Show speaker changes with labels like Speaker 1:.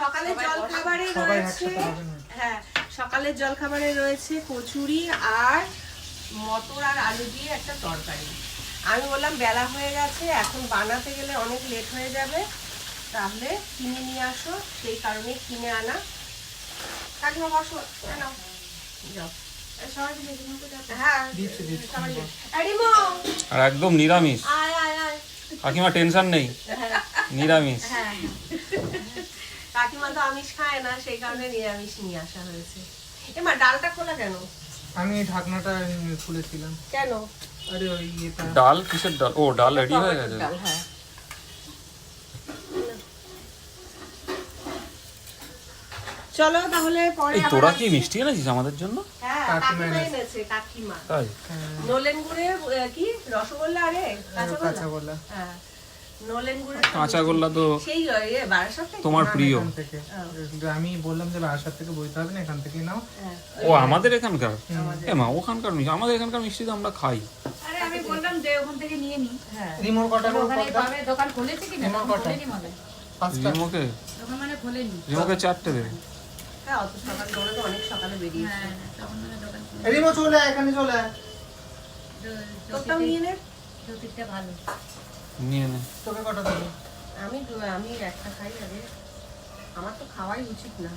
Speaker 1: সকালে
Speaker 2: সবাই
Speaker 1: জল খাবারে রয়েছে। হ্যাঁ সকালের জল খাবারে রয়েছে কচুরি আর মটর আর আলু দিয়ে একটা তরকারি। আমি বললাম বেলা হয়ে গেছে এখন বানাতে গেলে অনেক লেট হয়ে যাবে। তাহলে কিনে নিয়ে আসো সেই কারণে কিনে আনা। কাকিমা বসো নাও। যাও। যাও। হ্যাঁ
Speaker 3: আর একদম নিরামিষ।
Speaker 1: আয় আয় আয়।
Speaker 3: কাকিমা টেনশন নেই।
Speaker 1: হ্যাঁ।
Speaker 3: নিরামিষ।
Speaker 1: হ্যাঁ। কাকিমা তো আমিষ খায় না সেই কারণে নিরামিষ নিয়ে আসা হয়েছে। এমা ডালটা খোলা কেন?
Speaker 4: আমি ঢাকনাটা খুলেছিলাম।
Speaker 1: কেন?
Speaker 4: আরে ওই ইয়েটা।
Speaker 3: ডাল? কিসের ডাল? ও ডাল রেডি হয়ে গেছে।
Speaker 1: ডাল হ্যাঁ। চলো তাহলে পরে
Speaker 3: এই তোরা কি মিষ্টি এনেছিস আমাদের জন্য?
Speaker 1: হ্যাঁ
Speaker 4: কাকিমা
Speaker 1: কাকিমা
Speaker 4: এনেছে।
Speaker 1: এনেছে কাকিমা।
Speaker 3: তাই?
Speaker 4: হ্যাঁ,
Speaker 1: নলেন গুড়ে কি? রসগোল্লা আরে? হ্যাঁ। নলেন গুড়ে
Speaker 3: কাঁচা তো
Speaker 1: সেই বারাসাত থেকে?
Speaker 3: তোমার প্রিয়।
Speaker 4: আমি বললাম যে বাসার থেকে বইতে হবে না এখান থেকেই নাও।
Speaker 1: হ্যাঁ।
Speaker 3: ও আমাদের এখানকার? এ মা ওখানকার মিষ্টি আমাদের এখানকার মিষ্টি তো আমরা খাই।
Speaker 2: আরে আমি বললাম যে ওখান থেকে নিয়ে নি।
Speaker 1: হ্যাঁ।
Speaker 2: মনে হয়। মানে
Speaker 3: চারটে দেবে।
Speaker 1: হ্যাঁ অত সকাল করে তো অনেক সকালে বেরিয়েছে।
Speaker 2: হ্যাঁ তখন মানে
Speaker 4: চলে এখানে চলে
Speaker 1: নিয়ে
Speaker 2: জ্যোতিরটা ভালো।
Speaker 3: নিয়ে নে।
Speaker 4: তোকে কটা দেবো?
Speaker 1: আমি আমি একটা খাই আগে। আমার তো খাওয়াই উচিত না।